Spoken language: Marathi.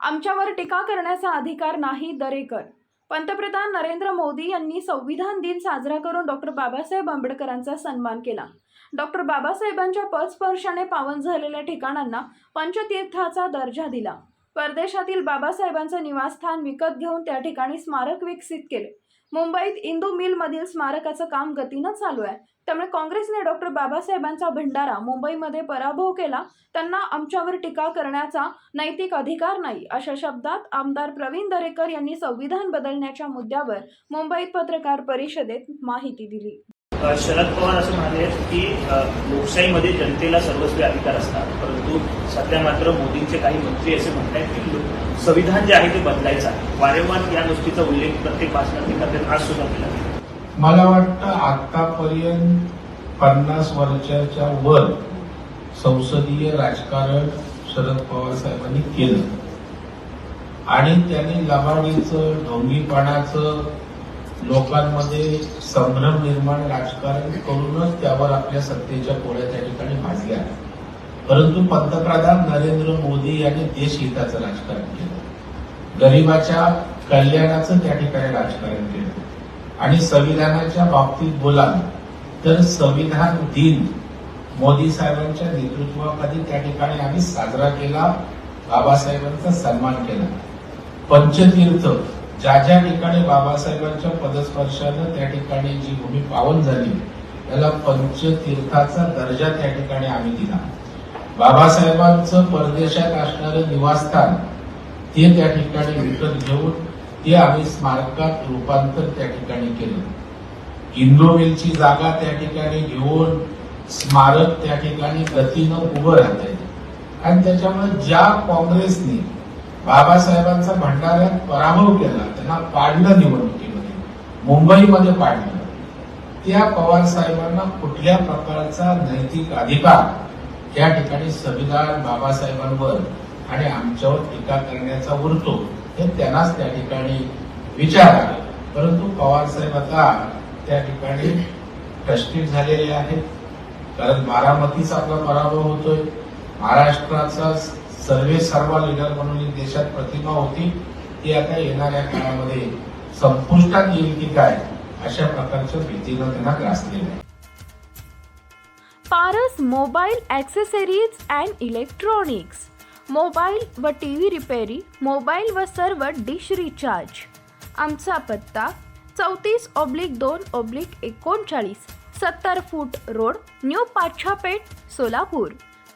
आमच्यावर टीका करण्याचा अधिकार नाही दरेकर. पंतप्रधान नरेंद्र मोदी यांनी संविधान दिन साजरा करून डॉक्टर बाबासाहेब आंबेडकरांचा सन्मान केला. डॉक्टर बाबासाहेबांच्या पदस्पर्शाने पावन झालेल्या ठिकाणांना पंचतीर्थाचा दर्जा दिला. परदेशातील बाबासाहेबांचं निवासस्थान विकत घेऊन त्या ठिकाणी स्मारक विकसित केले. मुंबईत इंदू मिलमधील स्मारकाचं काम गतीनं चालू आहे. त्यामुळे काँग्रेसने डॉक्टर बाबासाहेबांचा भंडारा मुंबईमध्ये पराभव केला. त्यांना आमच्यावर टीका करण्याचा नैतिक अधिकार नाही अशा शब्दात आमदार प्रवीण दरेकर यांनी संविधान बदलण्याच्या मुद्द्यावर मुंबईत पत्रकार परिषदेत माहिती दिली. शरद पवार असं म्हणाले की लोकशाहीमध्ये जनतेला सर्वस्वी अधिकार असतात. परंतु सध्या मात्र मोदींचे काही मंत्री असे म्हणत आहेत की संविधान जे आहे ते बदलायचं आहे. वारंवार या गोष्टीचा उल्लेख प्रत्येक भाषणात ते करतात आज सुद्धा केला मला वाटतं आतापर्यंत पन्नास वर्षाच्या वर संसदीय राजकारण शरद पवार साहेबांनी केलं. आणि त्यांनी लबाडीचं ढोंगीपणाचं लोकांमध्ये संभ्रम निर्माण राजकारण करूनच त्यावर आपल्या सत्तेच्या पोळ्या त्या ठिकाणी भाजल्या परंतु पंतप्रधान नरेंद्र मोदी यांनी देशहिताचं राजकारण केलं. गरिबाच्या कल्याणाचं त्या ठिकाणी राजकारण केलं. आणि संविधानाच्या बाबतीत बोलाल तर संविधान दिन मोदी साहेबांच्या नेतृत्वाखाली त्या ठिकाणी आम्ही साजरा केला बाबासाहेबांचा सन्मान केला. पंचतीर्थ ज्या ज्या ठिकाणी बाबासाहेबांच्या पदस्पर्शानं त्या ठिकाणी जी भूमी पावन झाली त्याला पंचतीर्थाचा दर्जा त्या ठिकाणी आम्ही दिला. बाबासाहेबांचं परदेशात असणारं निवासस्थान ते त्या ठिकाणी विकत घेऊन ते आम्ही स्मारकात रूपांतर त्या ठिकाणी केलं. इंदो मिलची जागा त्या ठिकाणी घेऊन स्मारक त्या ठिकाणी गतीनं उभं राहत आहे आणि त्याच्यामुळे ज्या काँग्रेसने बाबासाहेबांचा भंडाऱ्यात पराभव केला त्यांना पाडलं निवडणुकीमध्ये. मुंबईमध्ये पाडलं. त्या पवार साहेबांना कुठल्या प्रकारचा नैतिक अधिकार? या ठिकाणी संविधान बाबासाहेबांवर आणि आमच्यावर टीका करण्याचा उरतो हे त्यांनाच त्या ठिकाणी विचार आहे. परंतु पवार साहेब आता त्या ठिकाणी फ्रस्ट्रेट झालेले आहेत. कारण बारामतीचा आपला पराभव होतोय. महाराष्ट्राचा सर्वे सर्व लीडर म्हणून देशात प्रतिमा होती ती आता येणाऱ्या काळामध्ये संपुष्टात येईल की काय अशा प्रकारच्या भीतीनं त्यांना ग्रासलेलं आहे. Paras mobile accessories and electronics mobile व टी व्ही रिपेरी मोबाईल व सर्व डिश रिचार्ज आमचा पत्ता चौतीस ऑब्लिक दोन ऑब्लिक एकोणचाळीस सत्तर foot road new Pachhapeth Solapur.